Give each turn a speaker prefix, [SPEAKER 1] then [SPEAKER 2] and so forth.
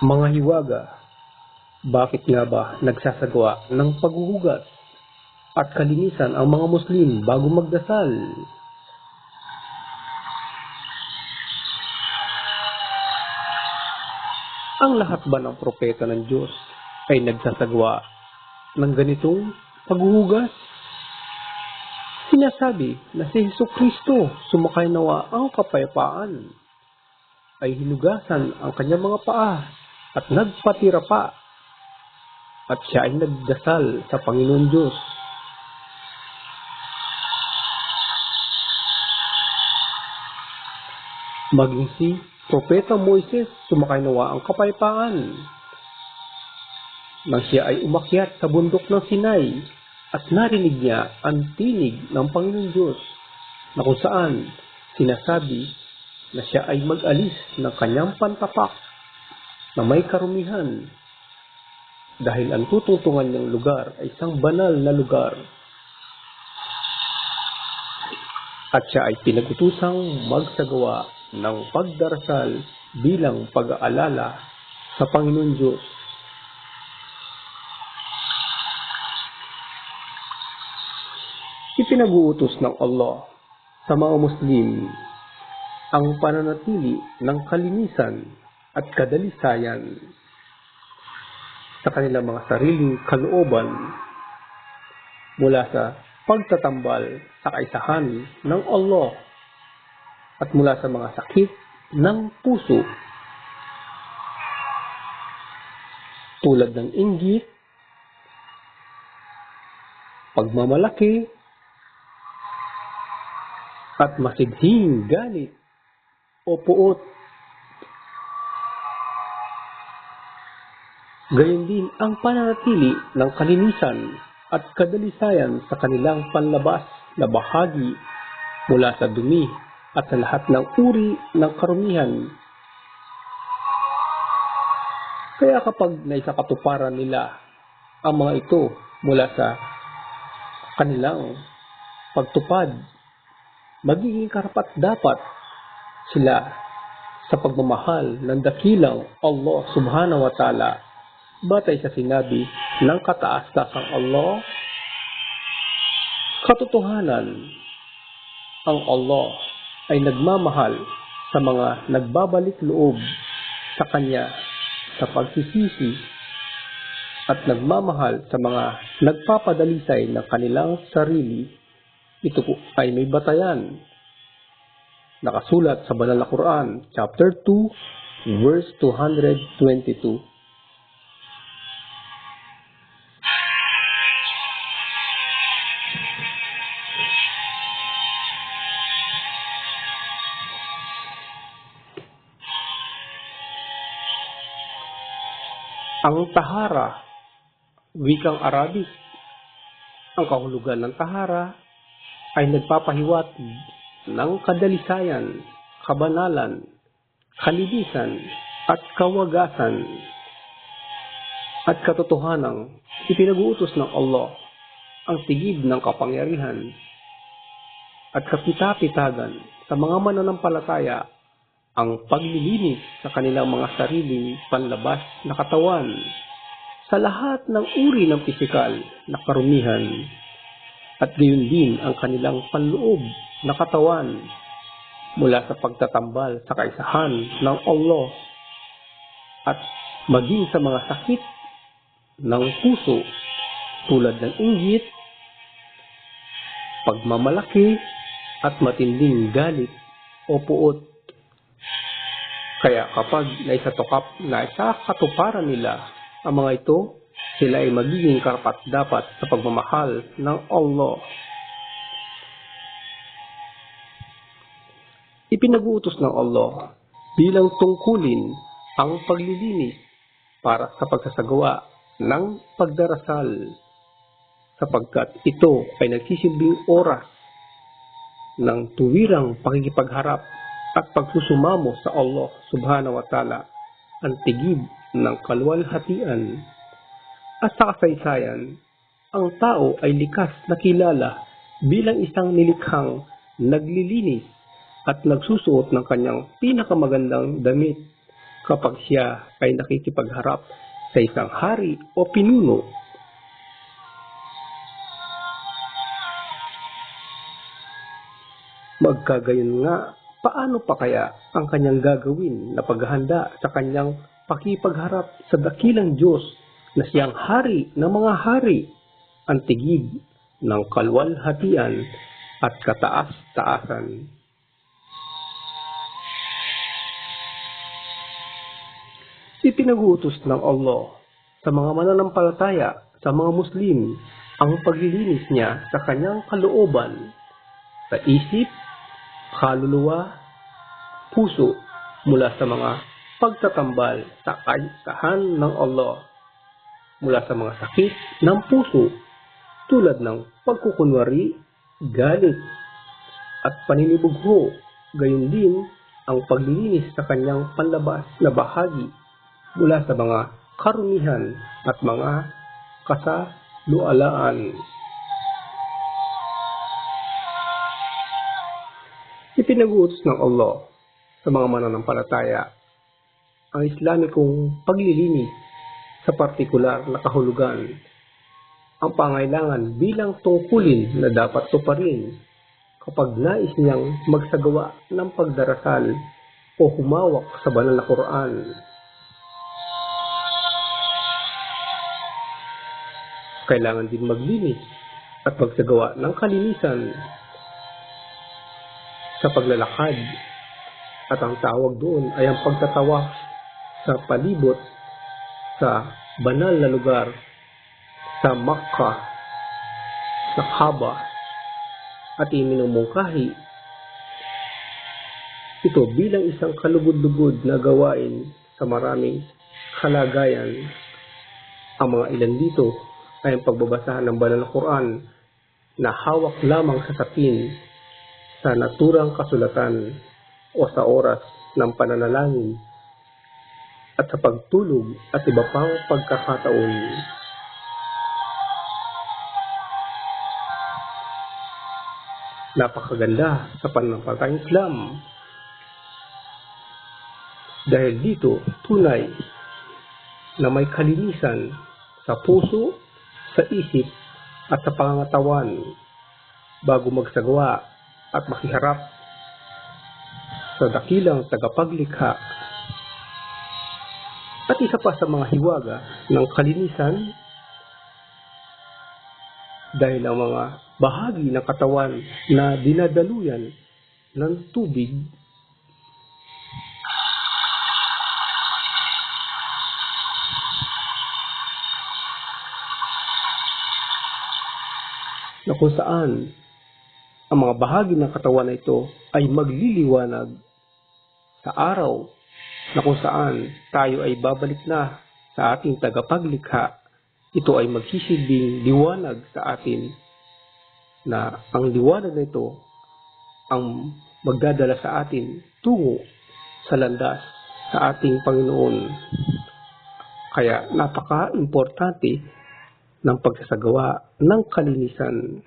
[SPEAKER 1] Mga hiwaga, bakit nga ba nagsasagawa ng paghuhugas at kalinisan ang mga Muslim bago magdasal? Ang lahat ba ng propeta ng Diyos ay nagsasagawa ng ganitong paghuhugas? Sinasabi na si Heso Kristo sumakay nawa ang kapayapaan ay hinugasan ang kanyang mga paa at nagpatira pa at siya ay nagdasal sa Panginoon Diyos. Maging si Propeta Moises sumakay nawa ang kapayapaan. Nang siya ay umakyat sa bundok ng Sinai at narinig niya ang tinig ng Panginoon Diyos na kung saan sinasabi na siya ay mag-alis ng kanyang pantapak na may karumihan dahil ang tutungtungan niyang lugar ay isang banal na lugar. At siya ay pinagutusang magsagawa ng pagdarasal bilang pag-aalala sa Panginoon Diyos. Ipinag-uutos ng Allah sa mga Muslim ang pananatili ng kalinisan at kadalisayan sa kanilang mga sariling kalooban mula sa pagtatambal sa kaisahan ng Allah at mula sa mga sakit ng puso tulad ng inggit, pagmamalaki, at masidhing galit o puot. Gayon din ang pananatili ng kalinisan at kadalisayan sa kanilang panlabas na bahagi mula sa dumi at sa lahat ng uri ng karumihan. Kaya kapag naisakatuparan nila ang mga ito mula sa kanilang pagtupad, magiging karapat dapat sila sa pagmamahal ng dakilang Allah subhanahu wa ta'ala batay sa sinabi ng kataas-tasang Allah katotohanan ang Allah ay nagmamahal sa mga nagbabalik loob sa Kanya sa pagsisisi at nagmamahal sa mga nagpapadalisay ng kanilang sarili. Ito po ay may batayan. Nakasulat sa Banal na Quran, chapter 2, verse 222. Ang tahara, wikang Arabic. Ang kahulugan ng tahara ay nagpapahiwati ng kadalisayan, kabanalan, kalinisan, at kawagasan at katotohanang ipinag-uutos ng Allah ang tigib ng kapangyarihan at kapitapitagan sa mga mananampalataya ang paglilinis sa kanilang mga sariling panlabas na katawan sa lahat ng uri ng pisikal na karumihan at gayon din ang kanilang panloob na katawan mula sa pagtatambal sa kaisahan ng Allah at maging sa mga sakit ng puso tulad ng inggit, pagmamalaki at matinding galit o puot kaya kapag naisatukap na sa katuparan nila ang mga ito, sila ay magiging karapat dapat sa pagmamahal ng Allah. Ipinag-uutos ng Allah bilang tungkulin ang paglilinis para sa pagsasagawa ng pagdarasal sapagkat ito ay nagsisilbing oras ng tuwirang pakikipagharap at pagsusumamo sa Allah subhanahu wa ta'ala ang tigib ng kalwalhatian at sa kasaysayan, ang tao ay likas na kilala bilang isang nilikhang naglilinis at nagsusuot ng kanyang pinakamagandang damit kapag siya ay nakikipagharap sa isang hari o pinuno. Magkagayon nga, paano pa kaya ang kanyang gagawin na paghahanda sa kanyang pakipagharap sa dakilang Diyos na siyang hari ng mga hari, ang tigid ng kalwalhatian at kataas-taasan. Ipinag-uutos ng Allah sa mga mananampalataya sa mga Muslim ang paglilinis niya sa kanyang kalooban, sa isip, kaluluwa, puso mula sa mga pagtatambal sa kaayusahan ng Allah mula sa mga sakit ng puso tulad ng pagkukunwari, galit, at paninibugho. Gayon din ang paglilinis sa kanyang panlabas na bahagi mula sa mga karumihan at mga kasalualaan. Ipinag-uutos ng Allah sa mga mananampalataya ang Islamikong paglilinis sa partikular na kahulugan ang pangailangan bilang tungkulin na dapat tuparin kapag nais niyang magsagawa ng pagdarasal o humawak sa banal na Quran. Kailangan din maglinis at magsagawa ng kalinisan sa paglalakad. At ang tawag doon ay ang pagtatawa sa palibot sa banal na lugar sa Makkah, sa Kaaba, at iminumungkahi. Ito bilang isang kalugod-lugod na gawain sa maraming kalagayan. Ang mga ilan dito ay ang pagbabasahan ng banal na Quran na hawak lamang sa sapin sa naturang kasulatan o sa oras ng pananalangin at sa pagtulog at iba pang pagkakataon. Napakaganda sa pananampalatayang Islam. Dahil dito, tunay na may kalinisan sa puso, sa isip, at sa pangangatawan bago magsagawa at makiharap sa dakilang tagapaglikha. At isa pa sa mga hiwaga ng kalinisan dahil ang mga bahagi ng katawan na dinadaluyan ng tubig na kung saan ang mga bahagi ng katawan na ito ay magliliwanag sa araw na kung saan tayo ay babalik na sa ating tagapaglikha, ito ay magsisilbing liwanag sa atin na ang liwanag na ito ang magdadala sa atin tungo sa landas sa ating Panginoon. Kaya napaka-importante ng pagsasagawa ng kalinisan